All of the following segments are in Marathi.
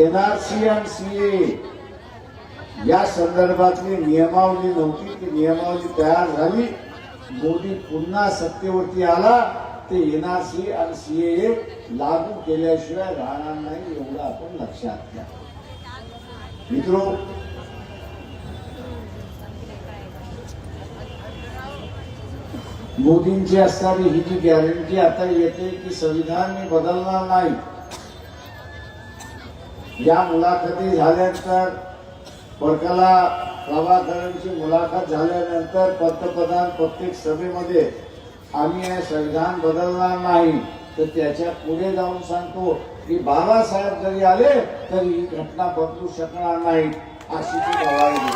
एनआरसी आणि सीए या संदर्भातली नियमावली नव्हती. ती नियमावली तयार झाली. मोदी पुन्हा सत्तेवरती आला. ते एनआरसी आणि सीए लागू केल्याशिवाय राहणार नाही एवढं आपण लक्षात घ्या. मित्रो मोदींची असणारी ही जी गॅरंटी आता येते की संविधान मी बदलणार नाही या मुलाखती झाल्यानंतर परकला प्रभाकरांची मुलाखत झाल्यानंतर पंतप्रधान प्रत्येक सभेमध्ये आम्ही हे संविधान बदलणार नाही तर त्याच्या पुढे जाऊन सांगतो की बाबासाहेब जरी आले तरी ही घटना बदलू शकणार नाही अशी ती गवाही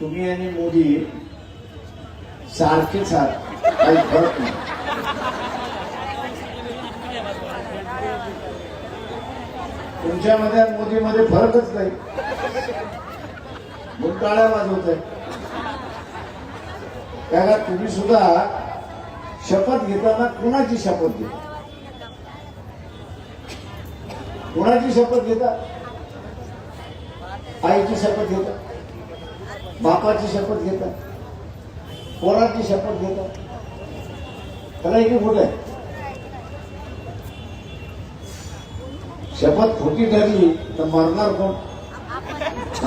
तुम्ही आणि मोदी सारखेच आहात काही फरक नाही. तुमच्यामध्ये आणि मोदीमध्ये फरकच नाही. गुंडाळ्या वाजवत आहे त्याला तुम्ही सुद्धा शपथ घेताना कुणाची शपथ घेता? कुणाची शपथ घेता? आईची शपथ घेता? बापाची शपथ घेता? कोणाची शपथ घेता? त्याला एक खोट आहे शपथ खोटी ठरली तर मरणार कोण?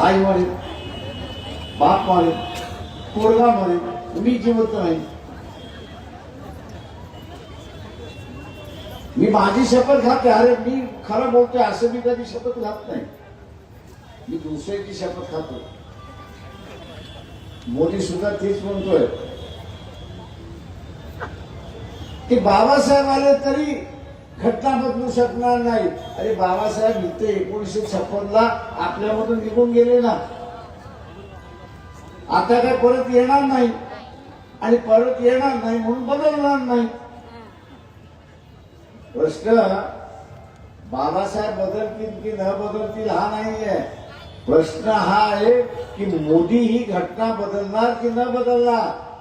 आई मरेल बाप मरेल पोरगा मरेल मी जिवंत नाही मी माझी शपथ घाते अरे मी खरं बोलतोय असं मी कधी शपथ घात नाही. मी दुसऱ्याची शपथ खातो मोदी सुद्धा तेच म्हणतोय. की बाबासाहेब आले तरी घटना बदलू शकणार नाही. अरे बाबासाहेब इथे एकोणीसशे छप्पन ला आपल्यामधून निघून गेले ना. आता काय परत येणार नाही. आणि परत येणार नाही म्हणून बदलणार नाही. प्रश्न बाबासाहेब बदलतील की न बदलतील हा नाहीये. प्रश्न हा आहे की मोदी ही घटना बदलणार की न बदलणार?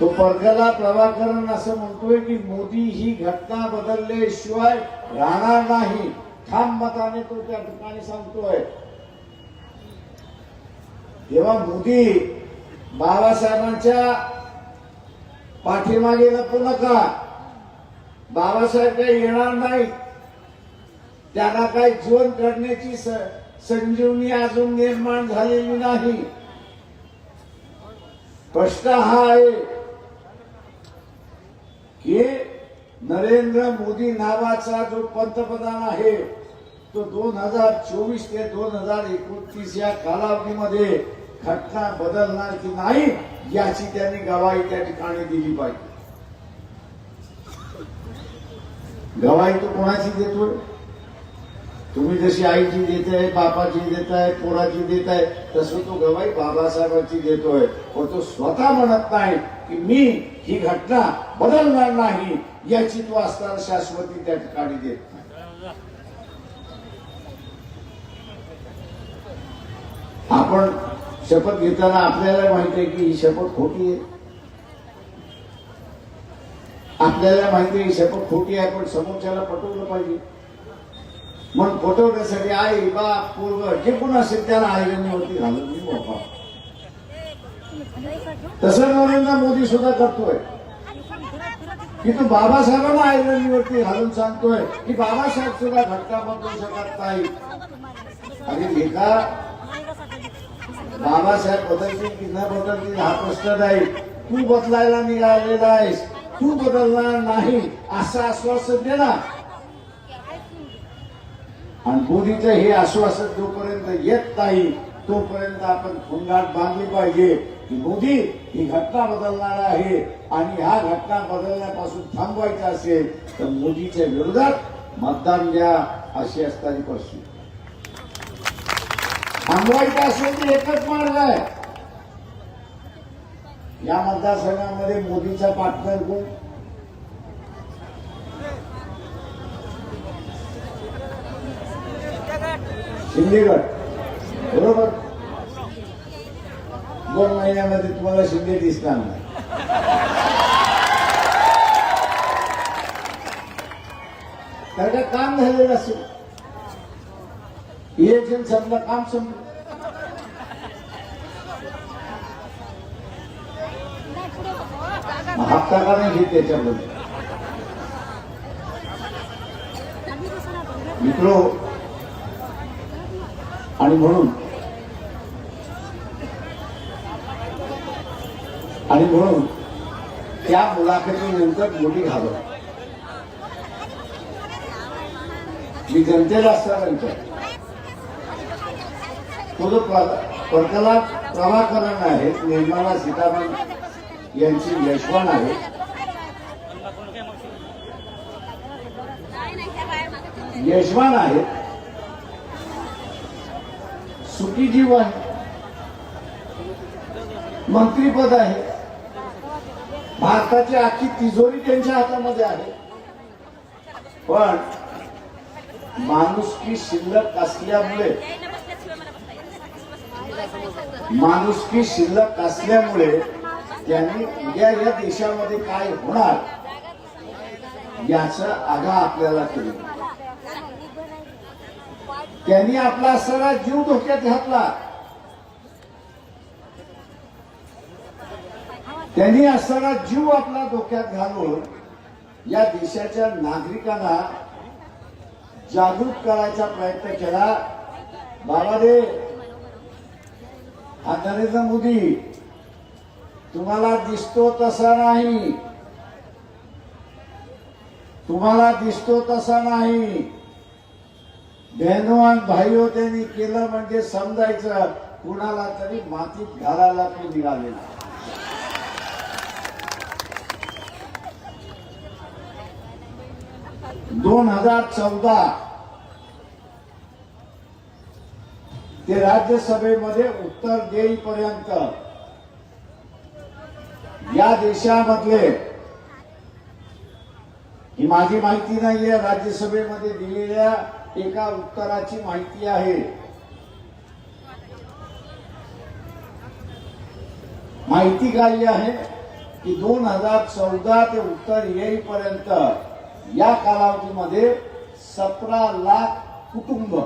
तो परगला प्रभाकरण असं म्हणतोय की मोदी ही घटना बदलल्याशिवाय राहणार नाही. ठाम मताने तो त्या ठिकाणी सांगतोय. तेव्हा मोदी बाबासाहेबांच्या पाठीमागे लपू नका बाबासाहेब काही येणार नाही. त्यांना काही जीवन घडण्याची स- संजीवनी अजून निर्माण झालेली नाही. प्रश्न हा आहे की नरेंद्र मोदी नावाचा जो पंतप्रधान आहे तो दोन हजार चोवीस ते दोन हजार एकोणतीस या कालावधीमध्ये घटना बदलणार की नाही याची त्यांनी गवाही त्या ठिकाणी दिली पाहिजे. गवाही तो कोणाची देतोय? तुम्ही जशी आईची देताय बापाची देताय पोराची देताय तसं तो गवाही बाबासाहेबांची देतोय. पण तो स्वतः म्हणत नाही की मी ही घटना बदलणार नाही याची तो असणार शाश्वती त्या ठिकाणी देत नाही. आपण शपथ घेताना आपल्याला माहिती आहे की ही शपथ खोटी आहे. आपल्याला माहिती आहे ही शपथ खोटी आहे पण समोरच्याला पटवलं पाहिजे. म्हणून पटवण्यासाठी आई बाप पूर्व जे कोण असेल त्याला आईगणीवरती घालून मी बाबा तसं नरेंद्र मोदी सुद्धा करतोय. की बाबासाहेबांना आईगणीवरती घालून सांगतोय की बाबासाहेब सुद्धा घटना बदलू शकत नाही. आणि लेखा बाबासाहेब बदलतील की न बदलतील हा प्रश्न नाही. तू बदलायला निघालेला आहेस. तू बदलणार नाही असं आश्वासन दे ना. आणि मोदीचं हे आश्वासन जोपर्यंत येत नाही तोपर्यंत आपण खुंगाट बांधली पाहिजे. मोदी ही घटना बदलणार आहे. आणि ह्या घटना बदलण्यापासून थांबवायचं असेल तर मोदीच्या विरोधात मतदान द्या अशी असणारी परिस्थिती. थांबवायचं असेल तर एकच मार्ग आहे. या मतदारसंघामध्ये मोदीचा पार्टनर कोण? शिंदेगड. बरोबर? दोन महिन्यामध्ये तुम्हाला शिंदे दिसणार नाही. कारण का काम झालेलं असेल इलेक्शन संपलं काम संपलं. हप्ता का नाही घेत मित्र आणि म्हणून आणि म्हणून त्या मुलाखतीनंतर मोठी घालव मी जनतेला असल्यानंतर तो जो प्र- प्रभाकरण आहे निर्मला सीतारामन यांची यशवान आहे. यजमान आहे. सुखी जीव आहे. मंत्रीपद आहे. भारताची आखी तिजोरी त्यांच्या हातामध्ये आहे. पण माणुसकी शिल्लक असल्यामुळे माणुसकी शिल्लक असल्यामुळे त्यांनी उद्या या देशामध्ये काय होणार याच आगा आपल्याला केलं त्यांनी आपला सगळा जीव धोक्यात घातला. त्यांनी असणारा जीव आपला धोक्यात घालून या देशाच्या नागरिकांना जागृत करायचा प्रयत्न केला. बाबा रे हा नरेंद्र मोदी तुम्हाला दिसतो तसा नाही. तुम्हाला दिसतो तसा नाही. बहनो आणि भाईओ त्यांनी केलं म्हणजे समजायचं. कुणाला तरी मातीत घालायला तो निघालेला. दोन हजार चौदा. ते राज्यसभेमध्ये उत्तर देईपर्यंत या देशामधले ही माझी माहिती नाहीये राज्यसभेमध्ये दिलेल्या एका उत्तराची माहिती आहे. माहिती काय आहे? की दोन हजार चौदा ते उत्तर येईपर्यंत या कालावधीमध्ये सतरा लाख कुटुंब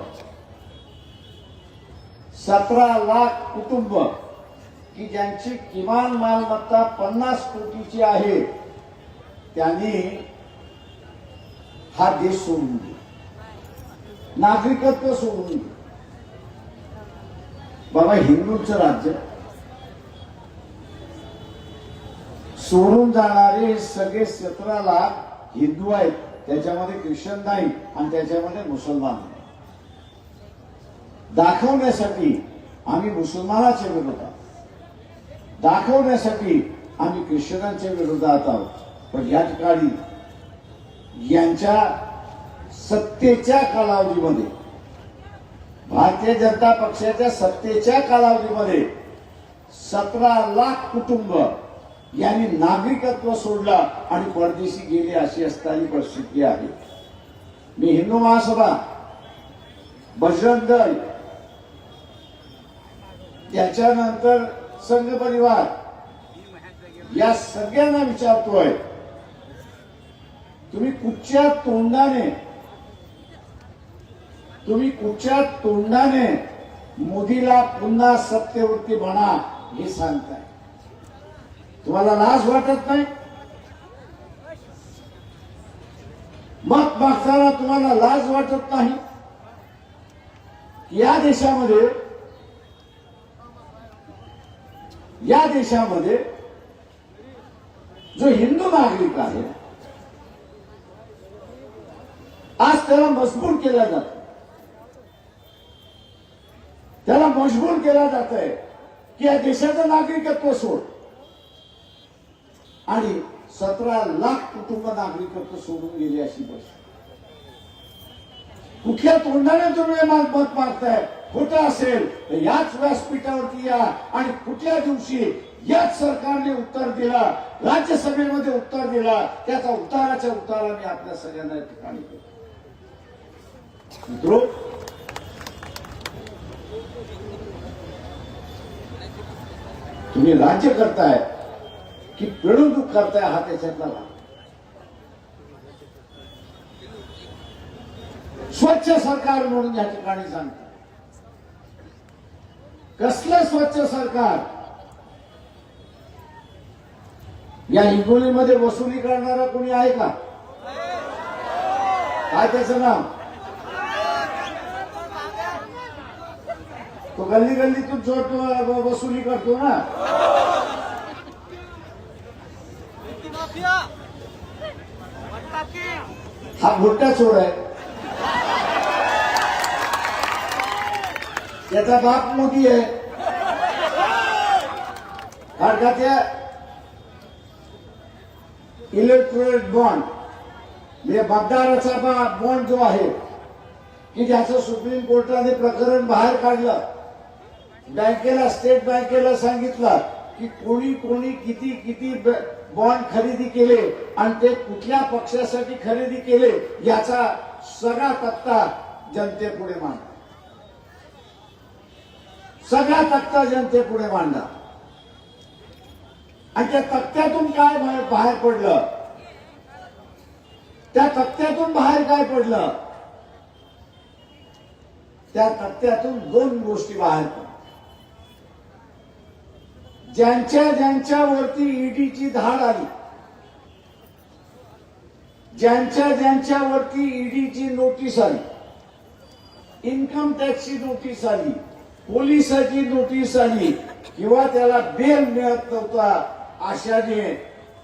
सतरा लाख कुटुंब की ज्यांची किमान मालमत्ता पन्नास कोटीची आहे त्यांनी हा देश सोडून दिला. नागरिकत्व सोडून दिलं. बाबा हिंदूंचं राज्य. सोडून जाणारे सगळे सतरा लाख हिंदू आहेत त्याच्यामध्ये ख्रिश्चन नाही आणि त्याच्यामध्ये मुसलमान नाही. दाखवण्यासाठी आम्ही मुसलमानाच्या विरोधात दाखवण्यासाठी आम्ही ख्रिश्चनांच्या विरोधात आहोत. पण या ठिकाणी यांच्या सत्तेच्या कालावधीमध्ये भारतीय जनता पक्षाच्या सत्तेच्या कालावधीमध्ये सतरा लाख कुटुंब यांनी नागरिकत्व सोडला आणि परदेशी गेले अशी असताना परिस्थिती आहे. मी हिंदू महासभा बजरंग दल त्याच्यानंतर संघ परिवार या सगळ्यांना विचारतोय तुम्ही कुठच्या तोंडाने तुम्ही कुठच्या तोंडाने मोदीला पुन्हा सत्यवृत्ती म्हणा हे सांगताय? तुम्हाला लाज वाटत नाही? मत मागताना तुम्हाला लाज वाटत नाही? या देशामध्ये या देशामध्ये जो हिंदू नागरिक आहे आज त्याला मजबूर केला जात त्याला मजबूर केला जात आहे की या देशाचं नागरिकत्व सोड. आणि सतरा लाख कुटुंब नागरिकत्व सोडून गेले अशी बस कुठल्या तोंडाने तुम्ही मत मत मागताय खोटं असेल तर याच व्यासपीठावरती या. आणि कुठल्या दिवशी याच सरकारने उत्तर दिला राज्यसभेमध्ये उत्तर दिला त्याचा उताराच्या उत्तरा मी आपल्या सगळ्यांना या ठिकाणी मित्रो तुम्ही राज्य करताय की पिळवणूक करताय हा त्याच्यातला भाग. स्वच्छ सरकार म्हणून या ठिकाणी सांगतो. कसलं स्वच्छ सरकार? या हिंगोलीमध्ये वसुली करणारा कोणी आहे का? काय त्याचं नाव? तो गल्ली गल्लीतून चोट वसुली करतो ना. हा मोठा चोर आहे. त्याचा बाप मोदी आहे. कारण का त्या इलेक्ट्रोनिक बॉन्ड म्हणजे मतदाराचा बॉन्ड जो आहे की ज्याचं सुप्रीम कोर्टाने प्रकरण बाहेर काढलं. बँकेला स्टेट बँकेला सांगितलं. की कोणी कोणी किती किती बॉन्ड खरेदी केले आणि ते कुठल्या पक्षासाठी खरेदी केले याचा सगळा तक्ता जनतेपुढे मांडला सगळा तक्ता जनतेपुढे मांडला आणि त्या तक्त्यातून काय बाहेर बाहेर पडलं? त्या तक्त्यातून बाहेर काय पडलं? त्या तक्त्यातून दोन गोष्टी बाहेर पडल्या. ज्यांच्या ज्यांच्यावरती ईडीची धाड आली ज्यांच्या ज्यांच्यावरती ईडीची नोटीस आली इन्कम टॅक्सची नोटीस आली पोलिसाची नोटीस आली किंवा त्याला बेल मिळत नव्हता आशाने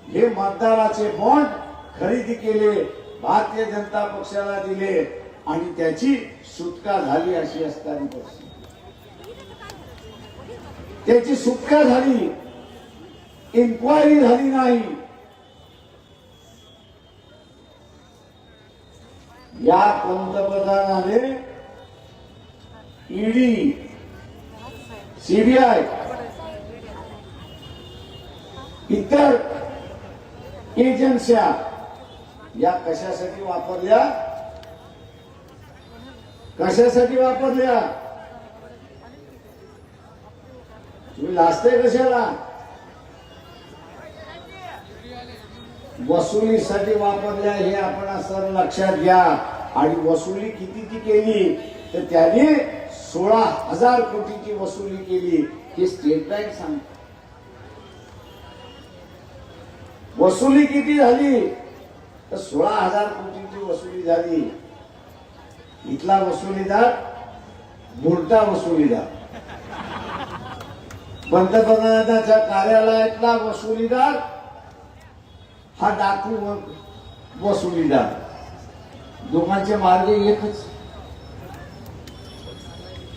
हे मतदाराचे बॉन्ड खरेदी केले भारतीय जनता पक्षाला दिले आणि त्याची सुटका झाली अशी असताना परिस्थिती. त्याची सुटका झाली. इन्क्वायरी झाली नाही. या पंतप्रधानाने ईडी सीबीआय इतर एजन्स्या या कशासाठी वापरल्या? कशासाठी वापरल्या? तुम्ही लाजते कशाला? वसुलीसाठी वापरल्या हे आपण असं लक्षात घ्या. आणि वसुली कितीची केली? तर त्याने सोळा हजार कोटीची वसुली केली. हे स्टेट बँक सांगते. वसुली किती झाली? तर सोळा हजार कोटीची वसुली झाली. इथला वसुलीदार मोठा वसुलीदार. पंतप्रधानाच्या कार्यालयातला वसुलीदार हा डाकू वसुलीदार. दोघांचे मार्ग एकच.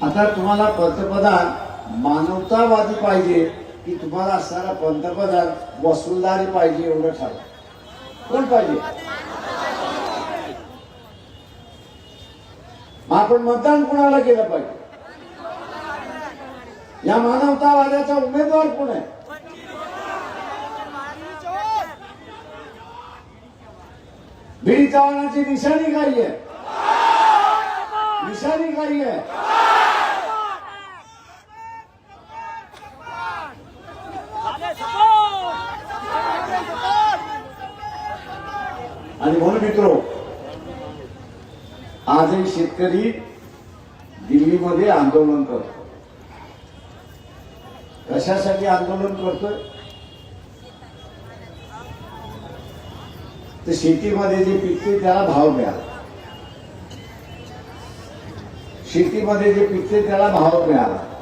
आता तुम्हाला पंतप्रधान मानवतावादी पाहिजे की तुम्हाला असणारा पंतप्रधान वसुलदारी पाहिजे एवढं ठरवा कोण पाहिजे? मग आपण मतदान कोणाला केलं पाहिजे? या मानवतावादाचा उमेदवार कोण आहे? भीड चव्हाणाची निशाणी काय आहे. निशाणी काय आहे. आणि म्हणून मित्र आजही शेतकरी दिल्लीमध्ये आंदोलन करतो. कशासाठी आंदोलन करतोय? तर शेतीमध्ये जे पिकते त्याला भाव मिळाला. शेतीमध्ये जे पिकते त्याला भाव मिळाला.